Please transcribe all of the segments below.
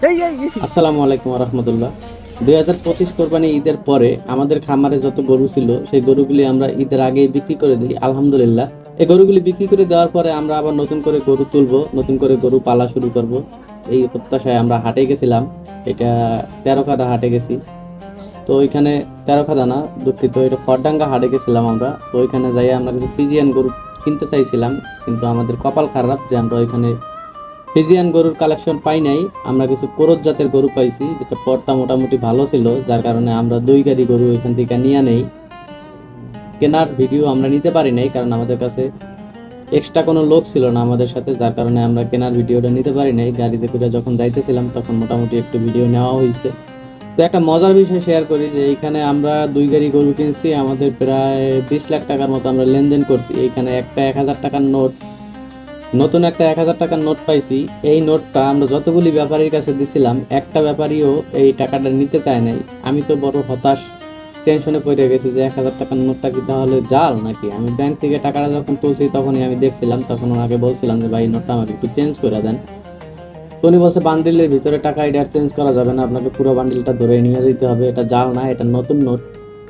আসসালামু আলাইকুম রহমতুল্লাহ দুই হাজার পঁচিশ কোরবানি ঈদের পরে আমাদের খামারে যত গরু ছিল, সেই গরুগুলি আমরা ঈদের আগেই বিক্রি করে দিই, আলহামদুলিল্লাহ। এই গরুগুলি বিক্রি করে দেওয়ার পরে আমরা আবার নতুন করে গরু তুলবো, নতুন করে গরু পালা শুরু করব। এই প্রত্যাশায় আমরা হাটে গেছিলাম, এটা তেরো কাদা হাটে গেছি। তো ওইখানে তেরো খাদা না, দুঃখিত, এটা ফরডাঙ্গা হাটে গেছিলাম আমরা। তো ওইখানে যাই আমরা কিছু ফিজিয়ান গরু কিনতে চাইছিলাম, কিন্তু আমাদের কপাল খারাপ যে আমরা ওইখানে ফিজিয়ান গরুর কালেকশন পাই নাই। আমরা কিছু কোরজ জাতের গরু পাইছি, যেটা পর্তা মোটামুটি ভালো ছিল, যার কারণে আমরা দুই গাড়ি গরু এখান থেকে নিয়ে নেই। কেনার ভিডিও আমরা নিতে পারি নাই, কারণ আমাদের কাছে এক্সট্রা কোনো লোক ছিল না আমাদের সাথে, যার কারণে আমরা কেনার ভিডিওটা নিতে পারি নাই। গাড়িতে করে যখন যাইতেছিলাম, তখন মোটামুটি একটু ভিডিও নেওয়া হয়েছে তো একটা মজার বিষয় শেয়ার করি, যে এইখানে আমরা দুই গাড়ি গরু কিনছি, আমাদের প্রায় বিশ লাখ টাকার মতো আমরা লেনদেন করছি। এইখানে একটা এক হাজার টাকার নোট নতুন একটা এক হাজার টাকার নোট পাইছি। এই নোটটা আমরা যতগুলি ব্যাপারীর কাছে দিছিলাম, একটা ব্যাপারীও এই টাকাটা নিতে চায় নাই। আমি তো বড় হতাশ টেনশনে পড়ে গেছি যে এক হাজার টাকার নোটটা কি তাহলে জাল নাকি? আমি ব্যাংক থেকে টাকাটা যখন তুলছি তখনই আমি দেখছিলাম, তখন ওনাকে বলছিলাম যে, ভাই নোটটা আমাকে একটু চেঞ্জ করে দেন। উনি বলছে বান্ডিলের ভিতরে টাকা এটা আর চেঞ্জ করা যাবে না, আপনাকে পুরো বান্ডিলটা ধরে নিয়ে যেতে হবে। এটা জাল না, এটা নতুন নোট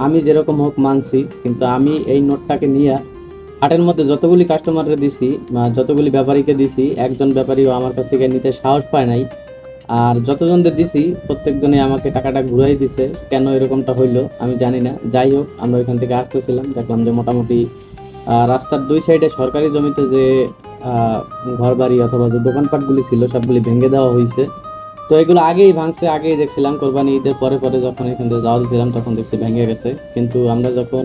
আমি যেরকম হোক মানছি, কিন্তু আমি এই নোটটাকে নিয়ে হাটের মধ্যে যতগুলি কাস্টমারকে দিছি যতগুলি ব্যাপারীকে দিছি, একজন ব্যাপারীও আমার কাছ থেকে নিতে সাহস পায় নাই। আর যতজনদের দিছি প্রত্যেকজনে আমাকে টাকাটা ঘুরাই দিছে, কেন এরকমটা হইল আমি জানি না। যাই হোক, আমরা ওইখান থেকে আসতেছিলাম, দেখলাম যে মোটামুটি রাস্তার দুই সাইডে সরকারি জমিতে যে ঘর বাড়ি অথবা যে দোকানপাটগুলি ছিল, সবগুলি ভেঙে দেওয়া হয়েছে তো এগুলো আগেই ভাঙছে, আগেই দেখছিলাম, কোরবানি ঈদের পরে পরে যখন এখান থেকে যাওয়া দিয়েছিলাম তখন দেখছি ভেঙে গেছে। কিন্তু আমরা যখন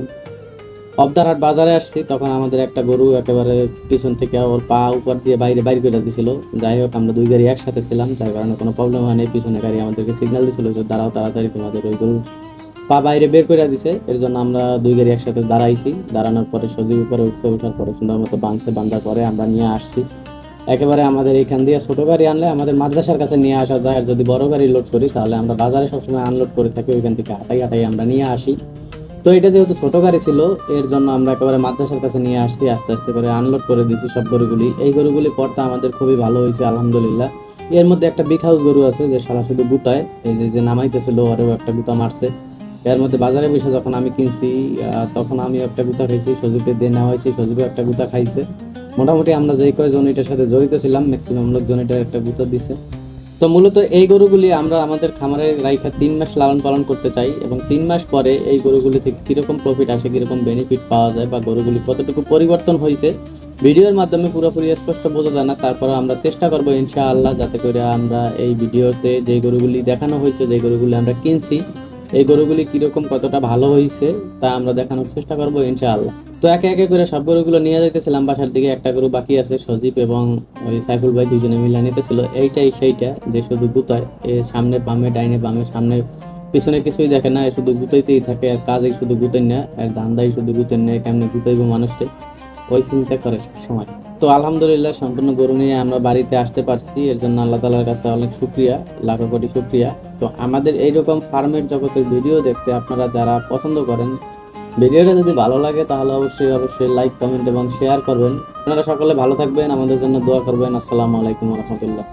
অবদারহাট বাজারে আসছি, তখন আমাদের একটা গরু একেবারে পিছন থেকে ওর পা উপর দিয়ে বাইরে, বাইর করে দিয়েছিল যাই হোক, আমরা দুই গাড়ি একসাথে ছিলাম, যার কারণে কোনো প্রবলেম হয়নি। পিছনে গাড়ি আমাদেরকে সিগন্যাল দিছিল যে, দাঁড়াও তাড়াতাড়ি, তোমাদের ওই গরু পা বাইরে বের করে দিছে। এর জন্য আমরা দুই গাড়ি একসাথে দাঁড়াইছি। দাঁড়ানোর পরে সজীব উপরে উঠছে ওঠার পরে সুন্দর মতো বাঁধছে, বাঁধার পরে আমরা নিয়ে আসছি। একেবারে আমাদের এইখান দিয়ে ছোট গাড়ি আনলে আমাদের মাদ্রাসার কাছে নিয়ে আসা যায়। আর যদি বড় গাড়ি লোড করি, তাহলে আমরা বাজারে সবসময় আনলোড করে থাকি, ওইখান থেকে হাঁটাই হাঁটাই আমরা নিয়ে আসি। তো এটা যেহেতু ছোট গাড়ি ছিল, এর জন্য আমরা একেবারে মাদ্রাসার কাছে নিয়ে আসছি, আস্তে আস্তে করে আনলোড করে দিয়েছি সব গরুগুলি। এই গরুগুলি পড়তে আমাদের খুবই ভালো হয়েছে, আলহামদুলিল্লাহ। এর মধ্যে একটা বিগ হাউস গরু আছে যে সারা শুধু গুতায়, এই যে যে নামাইতেছিল ওরেও একটা গুতা মারছে। এর মধ্যে বাজারে বসে যখন আমি কিনছি তখন আমি একটা গুতা খাইছি, সজীবকে দিয়ে নেওয়া হয়েছে সজীবে একটা গুতা খাইছে। মোটামুটি আমরা যেই কয়জন এটার সাথে জড়িত ছিলাম ম্যাক্সিমাম লোকজন এটার একটা গুতা দিছে। তো মূলত এই গরুগুলি আমরা আমাদের খামারে রাইখা তিন মাস লালন পালন করতে চাই এবং তিন মাস পরে এই গরুগুলি থেকে কীরকম প্রফিট আসে, কীরকম বেনিফিট পাওয়া যায় বা গরুগুলি কতটুকু পরিবর্তন হয়েছে, ভিডিওর মাধ্যমে পুরোপুরি স্পষ্ট বোঝা যায় না। তারপরে আমরা চেষ্টা করব ইনশাআল্লাহ যাতে করে আমরা এই ভিডিওতে যে গরুগুলি দেখানো হয়েছে, যে গরুগুলি আমরা কিনছি এই গরুগুলি কীরকম, কতটা ভালো হয়েছে তা আমরা দেখানোর চেষ্টা করব, ইনশাআল্লাহ। তো একে একে করে সব গরুগুলো নিয়ে যাইতেছিলাম, বাসার দিকে একটা গরু বাকি আছে, সজীব এবং ওই সাইফুল ভাই দুজনে মিলে নিতেছিল। এইটাই সেইটা, যে শুধু গুতায় সামনে বামে, ডাইনে বামে, সামনে পিছনে কিছুই দেখে না শুধু গুতাইতেই থাকে আর কাজেই শুধু গুতেন না আর ধান্দাই শুধু গুতেন না কেমনি গুতাইব মানুষকে? ওই চিন্তা করে সময় তো আলহামদুলিল্লাহ, সম্পূর্ণ গরু নিয়ে আমরা বাড়িতে আসতে পারছি। এর জন্য আল্লাহ তালার কাছে অনেক সুক্রিয়া লাখো কোটি সুক্রিয়া তো আমাদের এইরকম ফার্মের জগতের ভিডিও দেখতে আপনারা যারা পছন্দ করেন, ভিডিওটা যদি ভালো লাগে তাহলে অবশ্যই অবশ্যই লাইক কমেন্ট এবং শেয়ার করবেন। আপনারা সকলে ভালো থাকবেন, আমাদের জন্য দোয়া করবেন। আসসালামু আলাইকুম রহমতুল্লাহ।